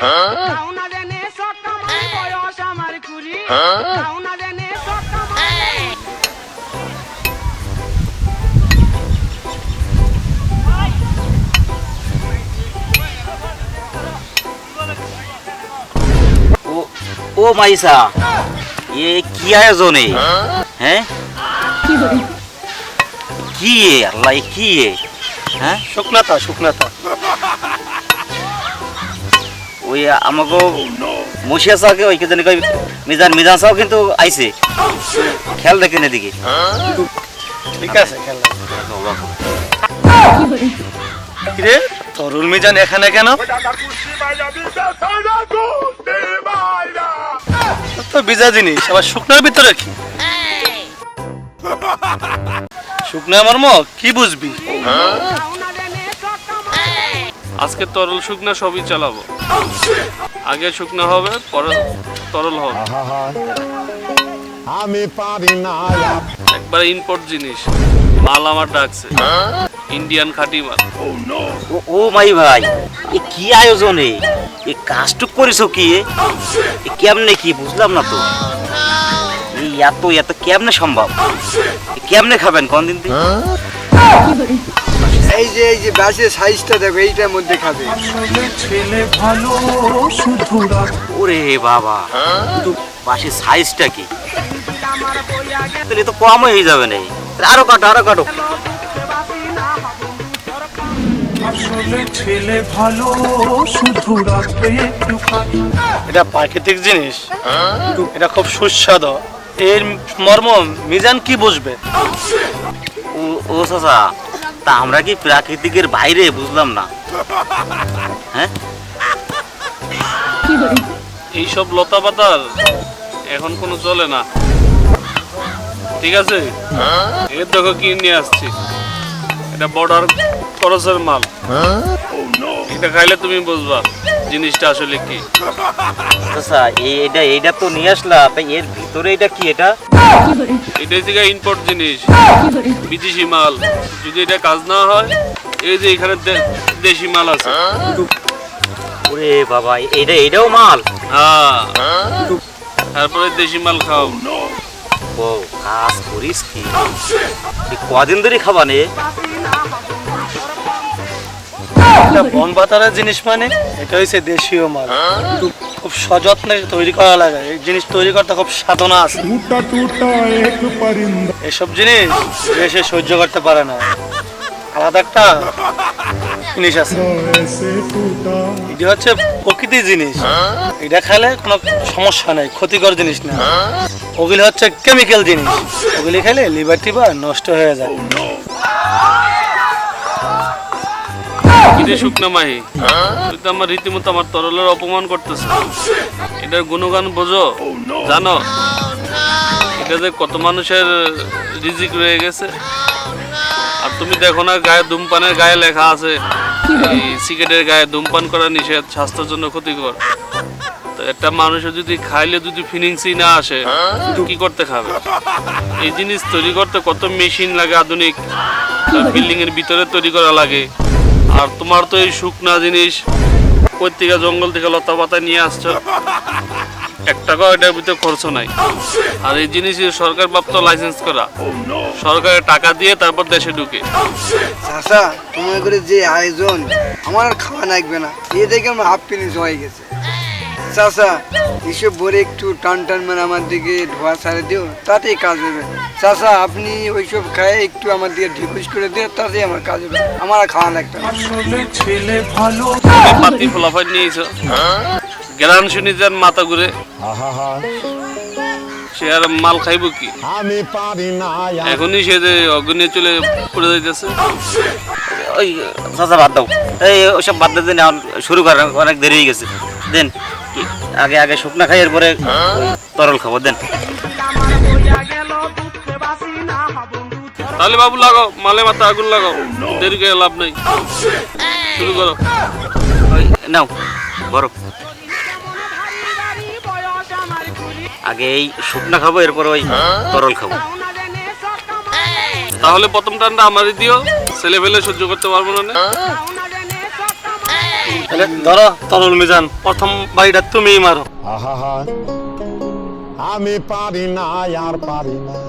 কাউনা দেনে সক্কা মারি বয়স আমার কুড়ি। কাউনা দেনে সক্কা ও ও মাইসা এ কি আয়োজন? হ্যাঁ। কি এ? আল্লাহ কি এ? হ্যাঁ? শুকনাতা শুকনাতা ওই আমাকে মুশিয়া সাহকে ওই কে জানি কই মিজান মিজান সাহ কিন্তু আইছে। খেয়াল দেখেন এদিকে। ঠিক আছে খেলা কিরে তরুল মিজান এখানে কেন? তো বিজা জিনিস আবার শুকনার ভিতরে কি? শুকনা মর্ম কি বুঝবি? আজকে তরল শুকনা সবই চালাবো। আগে শুকনো হবে পরে তরল হবে। আমি পারি না একবার ইম্পোর্ট জিনিস। মাল আমার ডাকছে। ইন্ডিয়ান খাঁটি মাল। ও ও মাই ভাই এ কি আয়োজন এ? এ কাজটুক করেছ কি এ? কেমনে কি বুঝলাম না তো। এই এত এত কেমনে সম্ভব? এ কেমনে খাবেন কোন দিন? এই যে এই যে ব্যাসের সাইজটা দেখো এইটার মধ্যে খাবে। ছেলে ভালো শুধু ওরে বাবা তো বাসের সাইজটা কি? তাহলে তো কম হয়ে যাবে না। আরও কাটো আরও কাটো। ছেলে ভালো শুধু রাখবে এটা প্রাকৃতিক জিনিস এটা খুব সুস্বাদু। এর মর্ম মিজান কি বুঝবে? ও ও চাচা তা আমরা কি প্রাকৃতিকের বাইরে? বুঝলাম না। হ্যাঁ? এইসব লতা পাতার এখন কোনো চলে না। ঠিক আছে? এর দেখো কি নিয়ে আসছি। এটা বর্ডার খরচের মাল। এটা খাইলে তুমি বুঝবা। জিনিসটা আসলে কি? এই- এইটা এইটা তো নিয়ে আসলা তা এর ভিতরে এটা কি এটা? এটাই থেকে ইম্পোর্ট জিনিস বিদেশি মাল। যদি এটা কাজ না হয় এই যে এখানে দেশি মাল আছে। ওরে বাবা এইটা এইটাও মাল? হ্যাঁ। তারপরে দেশি মাল খাও। ও কাজ করিস কি? কদিন ধরে খাবা নে? এটা বন বাতারের জিনিস মানে এটা হচ্ছে দেশীয় মাল। খুব সযত্নে তৈরি করা লাগে। এই জিনিস তৈরি করতে খুব সাধনা আছে। এসব জিনিস দেশে সহ্য করতে পারে না। আলাদা একটা জিনিস আছে। এটা হচ্ছে প্রকৃতির জিনিস। এটা খেলে কোনো সমস্যা নেই ক্ষতিকর জিনিস না। ওগুলি হচ্ছে কেমিক্যাল জিনিস। ওগুলি খেলে লিভার টিভার নষ্ট হয়ে যায়। তো আমার রীতিমতো আমার তরলের অপমান করতেছ গুণগান বোঝো, জানো? এটা কত মানুষের রিজিক রয়ে গেছে। আর তুমি দেখো না, গায়ে ধূমপানের গায়ে লেখা আছে সিগারেটের গায়ে ধূমপান করা নিষেধ স্বাস্থ্যের জন্য ক্ষতিকর। একটা মানুষের যদি খাইলে যদি ফিলিংসই না আসে কি করতে খাবে? এই জিনিস তৈরি করতে কত মেশিন লাগে আধুনিক বিল্ডিং এর ভিতরে তৈরি করা লাগে। আর তোমার তো এই শুকনা জিনিস প্রত্যেকা জঙ্গল থেকে লতা পাতা নিয়ে আসছো। এক টাকাও এটার ভিতরে খরচ নাই। আর এই জিনিস সরকার প্রাপ্ত লাইসেন্স করা। সরকারের টাকা দিয়ে তারপর দেশে ঢুকে। চাষা তোমার করে যে আয়োজন, আমার খাওয়া লাগবে না। এ দেখে আমার হাফ ফিনিশ হয়ে গেছে। চাষা এসব বলে একটু টান টান মানে আমার দিকে ধোয়া ছাড়ে দিও তাতেই কাজ হবে। চাষা আপনি ওইসব খায় একটু আমার দিকে ঢিকুস করে দিও তাতেই আমার কাজ হবে। আমার খাওয়া লাগবে পাতি ফলাফল নিয়েছ? গ্রান শুনি যার মাথা ঘুরে। সে আর মাল খাইব কি? আমি পারি না এখনই সে যে অগ্নি চলে পড়ে যাইতেছে। ওই চাচা বাদ দাও। এই ওসব বাদ দিয়ে দেন এখন শুরু করেন অনেক দেরি হয়ে গেছে। দেন। আগে আগে শুকনা খাই এরপরে তরল খাব দেন। তাহলে বাবু লাগাও মালে মাথা আগুন লাগাও দেরি করে লাভ নাই। শুরু করো। নাও কুড়ি আগে এই শুকনা খাব এরপর ওই তরল খাব। তাহলে প্রথম টানটা আমারই দিও ছেলে ফেলে সহ্য করতে পারব না। ধরো তরল মিজান প্রথম বাড়িটা তুমিই মারো। আহা। আমি পারি না আর পারি না।